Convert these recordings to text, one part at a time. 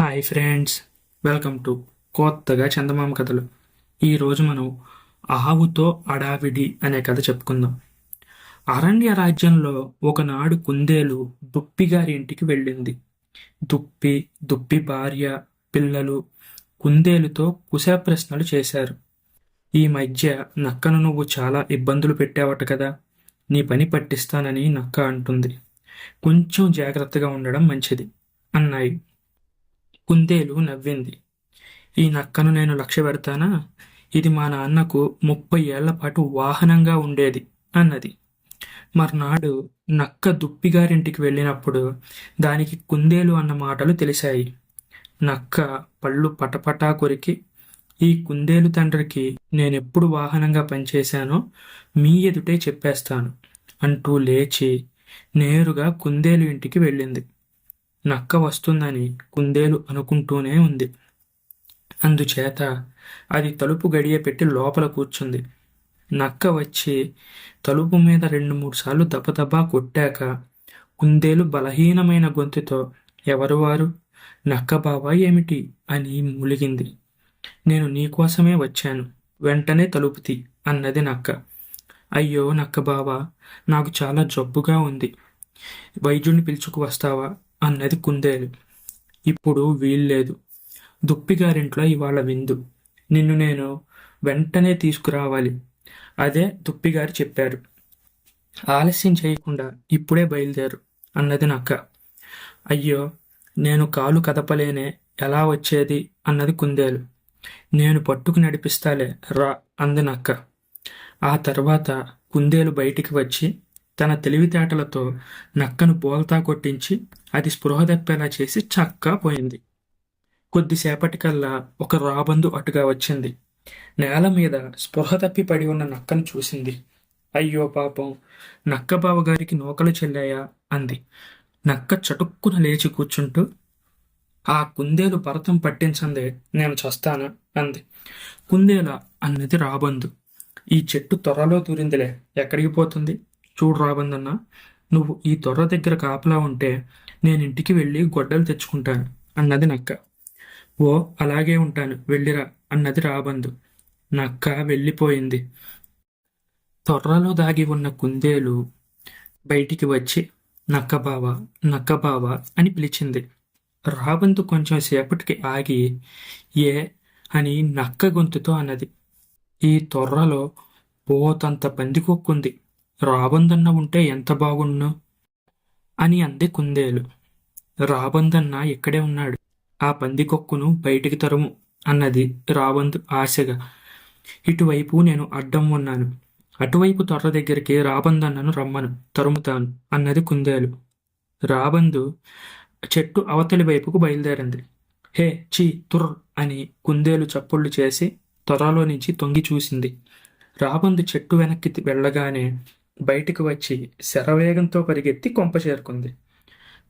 Hi friends welcome to కొత్తగా చందమామ కథలు. ఈరోజు మనం ఆవుతో అడావిడి అనే కథ చెప్పుకుందాం. అరణ్య రాజ్యంలో ఒకనాడు కుందేలు దుప్పి గారి ఇంటికి వెళ్ళింది. దుప్పి దుప్పి భార్య పిల్లలు కుందేలుతో కుశ ప్రశ్నలు చేశారు. ఈ మధ్య నక్కను నువ్వు చాలా ఇబ్బందులు పెట్టావట కదా నీ పని పట్టిస్తానని నక్క అంటుంది. కొంచెం జాగ్రత్తగా ఉండడం మంచిది అన్నాయి. కుందేలు నవ్వింది. ఈ నక్కను నేను లక్ష్య పెడతానా? ఇది మా నాన్నకు ముప్పై ఏళ్ళ పాటు వాహనంగా ఉండేది అన్నది. మర్నాడు నక్క దుప్పిగారింటికి వెళ్ళినప్పుడు దానికి కుందేలు అన్న మాటలు తెలిసాయి నక్క పళ్ళు పటపటా కొరికి ఈ కుందేలు తండ్రికి నేనెప్పుడు వాహనంగా పనిచేశానో మీ ఎదుటే చెప్పేస్తాను అంటూ లేచి నేరుగా కుందేలు ఇంటికి వెళ్ళింది. నక్క వస్తుందని కుందేలు అనుకుంటూనే ఉంది. అందుచేత అది తలుపు గడియ పెట్టి లోపల కూర్చుంది. నక్క వచ్చి తలుపు మీద రెండు మూడు సార్లు దబదబా కొట్టాక కుందేలు బలహీనమైన గొంతుతో ఎవరు వారు? నక్క బావా ఏమిటి? అని మూలిగింది. నేను నీకోసమే వచ్చాను. వెంటనే తలుపు తీ అన్నది నక్క. అయ్యో నక్క బావా నాకు చాలా జబ్బుగా ఉంది. వైద్యుడిని పిలుచుకు వస్తావా? అన్నది కుందేలు. ఇప్పుడు వీల్లేదు. దుప్పిగారింట్లో ఇవాళ విందు. నిన్ను నేను వెంటనే తీసుకురావాలి. అదే దుప్పిగారు చెప్పారు. ఆలస్యం చేయకుండా ఇప్పుడే బయలుదేరు అన్నది నక్క. అయ్యో నేను కాలు కదపలేనే ఎలా వచ్చేది అన్నది కుందేలు. నేను పట్టుకు నడిపిస్తాలే రా అంది నక్క. ఆ తర్వాత కుందేలు బయటికి వచ్చి తన తెలివితేటలతో నక్కను బోల్తా కొట్టించి అది స్పృహ తప్పేలా చేసి చక్కా పోయింది. కొద్దిసేపటికల్లా ఒక రాబందు అటుగా వచ్చింది. నేల మీద స్పృహ తప్పి పడి ఉన్న నక్కను చూసింది. అయ్యో పాపం నక్క బావగారికి నూకలు చెల్లాయా? అంది. నక్క చటుక్కున లేచి కూర్చుంటూ ఆ కుందేలు భరతం పట్టించందే నేను చస్తాను అంది. కుందేల అన్నది రాబందు. ఈ చెట్టు త్వరలో దూరిందిలే ఎక్కడికి పోతుంది? చూడు రాబందన్న నువ్వు ఈ తొర్ర దగ్గర కాపలా ఉంటే నేను ఇంటికి వెళ్ళి గొడ్డలు తెచ్చుకుంటాను అన్నది నక్క. ఓ అలాగే ఉంటాను వెళ్ళిరా అన్నది రాబందు. నక్క వెళ్ళిపోయింది. తొర్రలో దాగి ఉన్న కుందేలు బయటికి వచ్చి నక్కబావ నక్కబావ అని పిలిచింది. రాబందు కొంచెం సేపటికి ఆగి ఏ అని నక్క గొంతుతో అన్నది. ఈ తొర్రలో పోతంత పందికొక్కుంది రాబందన్న ఉంటే ఎంత బాగుండు అని అంది కుందేలు. రాబందన్న ఇక్కడే ఉన్నాడు? ఆ పందికొక్కును బయటికి తరుము అన్నది రాబందు ఆశగా. ఇటువైపు నేను అడ్డం ఉన్నాను. అటువైపు తొర్ర దగ్గరికి రాబందన్నను రమ్మను తరుముతాను అన్నది కుందేలు. రాబందు చెట్టు అవతలి వైపుకు బయలుదేరింది. హే చీ తుర్ అని కుందేలు చప్పుళ్ళు చేసి త్వరలో నుంచి తొంగి చూసింది. రాబందు చెట్టు వెనక్కి వెళ్ళగానే బయటికి వచ్చి శరవేగంతో పరిగెత్తి కొంప చేరుకుంది.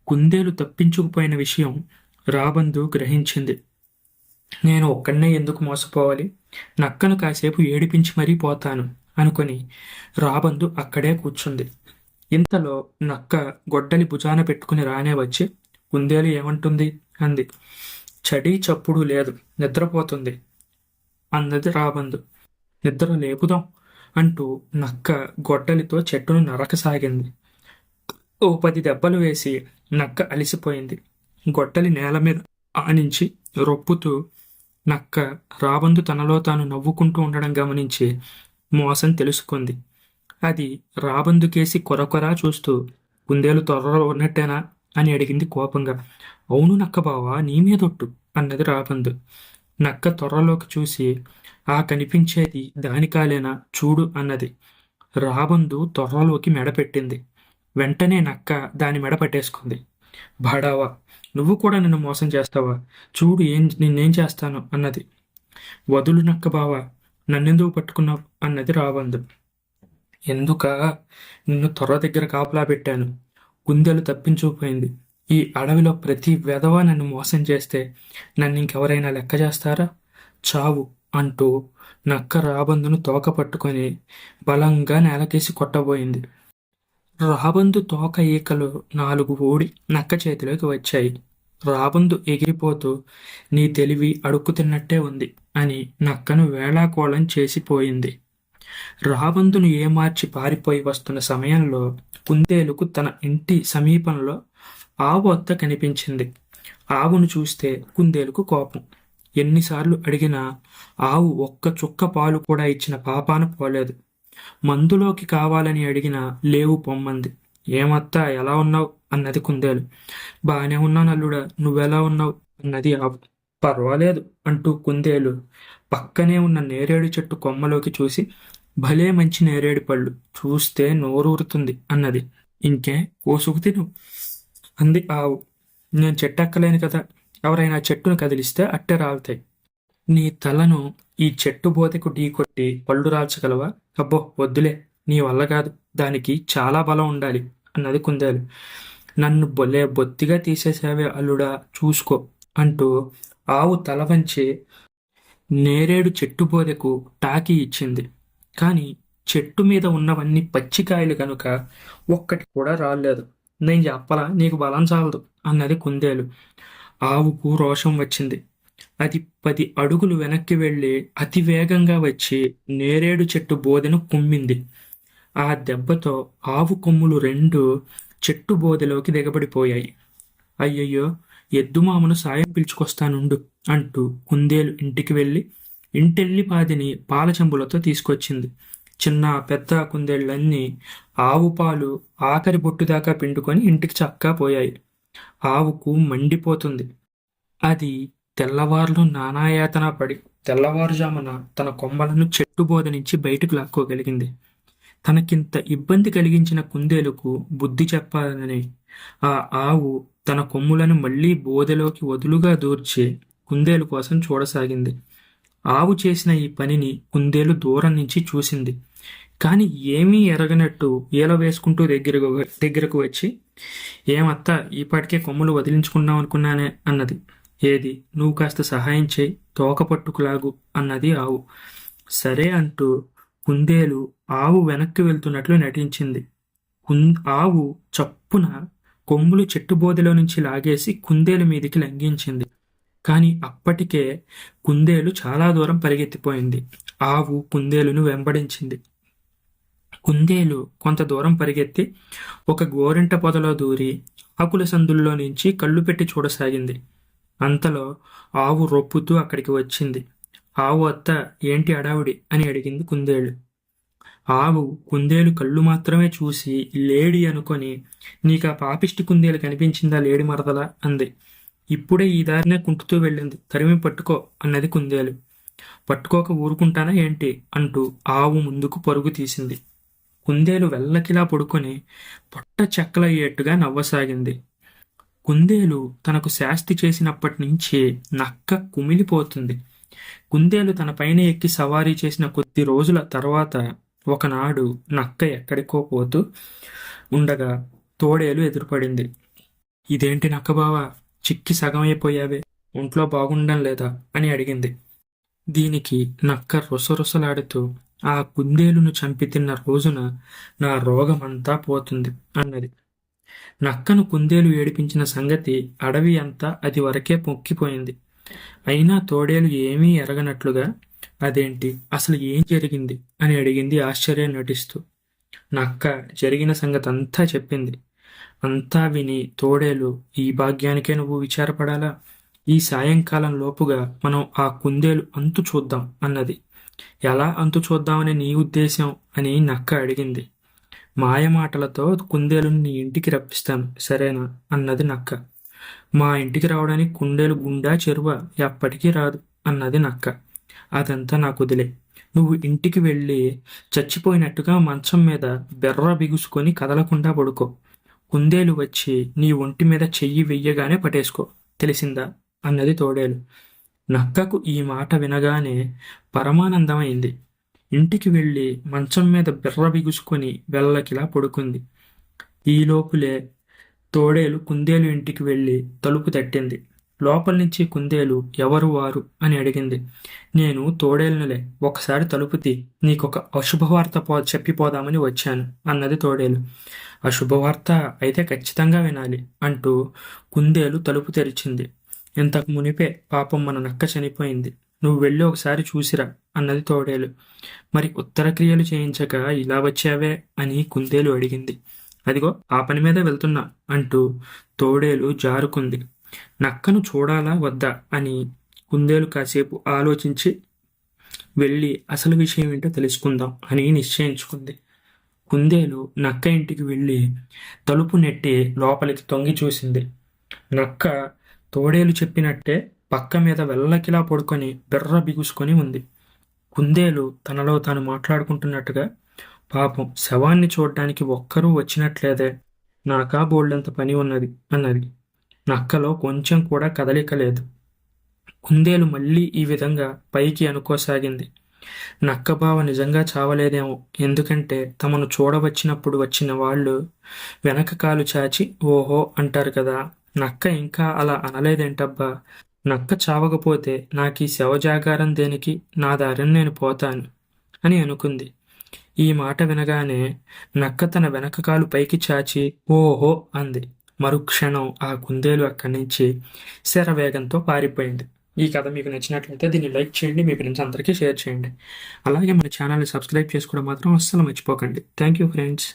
కుందేలు తప్పించుకుపోయిన విషయం రాబందు గ్రహించింది. నేను ఒక్కడనే ఎందుకు మోసపోవాలి? నక్కను కాసేపు ఏడిపించి మరీ పోతాను అనుకొని రాబందు అక్కడే కూర్చుంది. ఇంతలో నక్క గొడ్డలి భుజాన పెట్టుకుని రానే వచ్చి కుందేలు ఏమంటుంది? అంది. చడి చప్పుడు లేదు నిద్రపోతుంది అన్నది రాబందు. నిద్ర లేపుదాం అంటూ నక్క గొడ్డలితో చెట్టును నరకసాగింది ఓ పది దెబ్బలు వేసి నక్క అలిసిపోయింది. గొడ్డలి నేల మీద ఆనించి రొప్పుతూ నక్క రాబందు తనలో తాను నవ్వుకుంటూ ఉండడం గమనించి మోసం తెలుసుకుంది. అది రాబందుకేసి కొరకొరా చూస్తూ కుందేలు త్వరలో ఉన్నట్టేనా? అని అడిగింది కోపంగా. అవును నక్క బావా నీ మీదొట్టు అన్నది రాబందు. నక్క త్వరలోకి చూసి ఆ కనిపించేది దాని కాలేనా చూడు అన్నది. రాబందు త్వరలోకి మెడపెట్టింది వెంటనే నక్క దాని మెడ పట్టేసుకుంది. బాడావా నువ్వు కూడా నన్ను మోసం చేస్తావా? చూడు ఏం నిన్నేం చేస్తాను అన్నది. వదులు నక్క బావా నన్నెందుకు పట్టుకున్నావు? అన్నది రాబందు. ఎందుక? నిన్ను త్వర దగ్గర కాపలా పెట్టాను. కుందెలు తప్పించుకుపోయింది. ఈ అడవిలో ప్రతి వెధవ నన్ను మోసం చేస్తే నన్ను ఇంకెవరైనా లెక్క చేస్తారా? చావు అంటూ నక్క రాబందును తోక పట్టుకొని బలంగా నేలకేసి కొట్టబోయింది. రాబందు తోక ఈకలు నాలుగు ఊడి నక్క చేతిలోకి వచ్చాయి. రాబందు ఎగిరిపోతూ నీ తెలివి అడుక్కు తిన్నట్టే ఉంది అని నక్కను వేళాకోళం చేసిపోయింది. రాబందును ఏమార్చి పారిపోయి వస్తున్న సమయంలో కుందేలుకు తన ఇంటి సమీపంలో ఆవు అత్త కనిపించింది. ఆవును చూస్తే కుందేలుకు కోపం. ఎన్నిసార్లు అడిగినా ఆవు ఒక్క చుక్క పాలు కూడా ఇచ్చిన పాపాన పోలేదు. మందులోకి కావాలని అడిగినా లేవు పొమ్మంది. ఏమత్తా ఎలా ఉన్నావు? అన్నది కుందేలు. బాగానే ఉన్నాను అల్లుడా నువ్వెలా ఉన్నావు? అన్నది ఆవు. పర్వాలేదు అంటూ కుందేలు పక్కనే ఉన్న నేరేడు చెట్టు కొమ్మలోకి చూసి భలే మంచి నేరేడు పళ్ళు చూస్తే నోరూరుతుంది అన్నది. ఇంకే కోసుకు తిను. అంది ఆవు. నేను చెట్టు ఎక్కలేను కదా. ఎవరైనా చెట్టును కదిలిస్తే అట్టె రాలుతాయి. నీ తలను ఈ చెట్టు బోతకు ఢీకొట్టి పళ్ళు రాల్చగలవా? అబ్బో వద్దులే. నీ వల్ల కాదు. దానికి చాలా బలం ఉండాలి అన్నది కుందేలు. నన్ను బొలే బొత్తిగా తీసేసావే అల్లుడా చూసుకో అంటూ ఆవు తల వంచి నేరేడు చెట్టు బోదెకు టాకీ ఇచ్చింది. కానీ చెట్టు మీద ఉన్నవన్నీ పచ్చికాయలు కనుక ఒక్కటి కూడా రాలేదు నేను చెప్పలా? నీకు బలం చాలదు అన్నది కుందేలు. ఆవుకు రోషం వచ్చింది. అది పది అడుగులు వెనక్కి వెళ్ళి అతి వేగంగా వచ్చి నేరేడు చెట్టు బోదెను కుమ్మింది. ఆ దెబ్బతో ఆవు కొమ్ములు రెండు చెట్టు బోదెలోకి దిగబడిపోయాయి. అయ్యయ్యో ఎద్దుమామను సాయం పిలుచుకొస్తానుండు అంటూ కుందేలు ఇంటికి వెళ్ళి ఇంటెల్లి పాదిని పాల చెంబులతో తీసుకొచ్చింది. చిన్న పెద్ద కుందేళ్ళన్నీ ఆవు పాలు ఆఖరి బొట్టు దాకా పిండుకొని ఇంటికి చక్కా పోయాయి. ఆవుకు మండిపోతుంది. అది తెల్లవారులు నానాయాతన పడి తెల్లవారుజామున తన కొమ్మలను చెట్టు బోధ నుంచి బయటకు లాక్కోగలిగింది. తనకింత ఇబ్బంది కలిగించిన కుందేలుకు బుద్ధి చెప్పాలని ఆ ఆవు తన కొమ్ములను మళ్ళీ బోదెలోకి వదులుగా దూర్చి కుందేలు కోసం చూడసాగింది. ఆవు చేసిన ఈ పనిని కుందేలు దూరం నుంచి చూసింది. కానీ ఏమీ ఎరగనట్టు ఈల వేసుకుంటూ దగ్గరకు దగ్గరకు వచ్చి ఏమత్తా ఈపాటికే కొమ్ములు వదిలించుకుందాం అనుకున్నానే అన్నది. ఏది? నువ్వు కాస్త సహాయం చేయి తోక పట్టుకులాగు అన్నది ఆవు. సరే అంటూ కుందేలు ఆవు వెనక్కి వెళ్తున్నట్లు నటించింది. కుం ఆవు చప్పున కొమ్ములు చెట్టుబోదెలో నుంచి లాగేసి కుందేలు మీదికి లంఘించింది. కానీ అప్పటికే కుందేలు చాలా దూరం పరిగెత్తిపోయింది. ఆవు కుందేలును వెంబడించింది. కుందేలు కొంత దూరం పరిగెత్తి ఒక గోరింట పొదలో దూరి ఆకుల సందుల్లో నుంచి కళ్ళు పెట్టి చూడసాగింది. అంతలో ఆవు రొప్పుతూ అక్కడికి వచ్చింది. ఆవు అత్త ఏంటి అడావుడి అని అడిగింది కుందేలు. ఆవు కుందేలు కళ్ళు మాత్రమే చూసి లేడి అనుకొని నీకు ఆ పాపిష్టి కుందేలు కనిపించిందా? లేడి మరదలా? అంది. ఇప్పుడే ఈ దారినే కుంటుతూ వెళ్ళింది. తరిమి పట్టుకో అన్నది కుందేలు. పట్టుకోక ఊరుకుంటానా ఏంటి? అంటూ ఆవు ముందుకు పరుగు తీసింది. కుందేలు వెల్లకిలా పడుకొని పొట్ట చెక్కలయ్యేట్టుగా నవ్వసాగింది. కుందేలు తనకు శాస్తి చేసినప్పటి నుంచి నక్క కుమిలిపోతుంది. కుందేలు తన పైన ఎక్కి సవారీ చేసిన కొద్ది రోజుల తర్వాత ఒకనాడు నక్క ఎక్కడికో పోతూ ఉండగా తోడేలు ఎదురుపడింది. ఇదేంటి నక్క బావా? చిక్కి సగమైపోయావే ఒంట్లో బాగుండం లేదా అని అడిగింది. దీనికి నక్క రొసరొసలాడుతూ ఆ కుందేలును చంపి తిన్న రోజున నా రోగమంతా పోతుంది అన్నది. నక్కను కుందేలు ఏడిపించిన సంగతి అడవి అంతా అది వరకే పొక్కిపోయింది అయినా తోడేలు ఏమీ ఎరగనట్లుగా అదేంటి అసలు ఏం జరిగింది? అని అడిగింది ఆశ్చర్యం నటిస్తూ. నక్క జరిగిన సంగతి అంతా చెప్పింది. అంతా విని తోడేలు ఈ భాగ్యానికే నువ్వు విచారపడాలా? ఈ సాయంకాలం లోపుగా మనం ఆ కుందేలు అంతు చూద్దాం అన్నది. ఎలా అంతు చూద్దామని నీ ఉద్దేశం అని నక్క అడిగింది. మాయమాటలతో కుందేలుని నీ ఇంటికి రప్పిస్తాను సరేనా? అన్నది నక్క. మా ఇంటికి రావడానికి కుందేలు గుండా చెరువ? ఎప్పటికీ రాదు అన్నది నక్క. అదంతా నాకు వదిలే. నువ్వు ఇంటికి వెళ్ళి చచ్చిపోయినట్టుగా మంచం మీద బెర్ర బిగుసుకొని కదలకుండా పడుకో. కుందేలు వచ్చి నీ ఒంటి మీద చెయ్యి వెయ్యగానే పటేసుకో. తెలిసిందా? అన్నది తోడేలు. నక్కకు ఈ మాట వినగానే పరమానందమైంది. ఇంటికి వెళ్ళి మంచం మీద బిర్ర బిగుసుకొని వెళ్ళకిలా పడుకుంది. ఈలోపులే తోడేలు కుందేలు ఇంటికి వెళ్ళి తలుపు తట్టింది. లోపల నుంచి కుందేలు ఎవరు వారు? అని అడిగింది. నేను తోడేలునులే ఒకసారి తలుపుతి నీకొక అశుభవార్త పో చెప్పిపోదామని వచ్చాను అన్నది తోడేలు. అశుభవార్త అయితే ఖచ్చితంగా వినాలి అంటూ కుందేలు తలుపు తెరిచింది. ఇంతకు మునిపే పాపం మన నక్క చనిపోయింది. నువ్వు వెళ్ళి ఒకసారి చూసిరా అన్నది తోడేలు. మరి ఉత్తర క్రియలు చేయించక ఇలా వచ్చావే? అని కుందేలు అడిగింది. అదిగో ఆ పని మీద వెళ్తున్నా అంటూ తోడేలు జారుకుంది. నక్కను చూడాలా వద్దా అని కుందేలు కాసేపు ఆలోచించి వెళ్ళి అసలు విషయం ఏంటో తెలుసుకుందాం అని నిశ్చయించుకుంది. కుందేలు నక్క ఇంటికి వెళ్ళి తలుపు నెట్టి లోపలికి తొంగి చూసింది. నక్క తోడేలు చెప్పినట్టే పక్క మీద వెళ్ళకిలా పడుకొని బెర్ర బిగుసుకొని ఉంది. కుందేలు తనలో తాను మాట్లాడుకుంటున్నట్టుగా పాపం శవాన్ని చూడటానికి ఒక్కరూ వచ్చినట్లేదే. నాకా బోల్డంత పని ఉన్నది అన్నది. నక్కలో కొంచెం కూడా కదలిక లేదు. కుందేలు మళ్ళీ ఈ విధంగా పైకి అనుకోసాగింది. నక్క బావ నిజంగా చావలేదేమో. ఎందుకంటే తమను చూడవచ్చినప్పుడు వచ్చిన వాళ్ళు వెనక కాలు చాచి ఓహో అంటారు కదా నక్క ఇంకా అలా అనలేదేంటబ్బా? నక్క చావకపోతే నాకు ఈ శవజాగారం దేనికి? నా దారిని నేను పోతాను అని అనుకుంది. ఈ మాట వినగానే నక్క తన వెనక కాలు పైకి చాచి ఓహో అంది. మరుక్షణం ఆ కుందేలు అక్కడి నుంచి శరవేగంతో పారిపోయింది. ఈ కథ మీకు నచ్చినట్లయితే దీన్ని లైక్ చేయండి మీ ఫ్రెండ్స్ అందరికీ షేర్ చేయండి. అలాగే మన ఛానల్ని సబ్స్క్రైబ్ చేసుకోవడం మాత్రం అస్సలు మర్చిపోకండి. Thank you friends.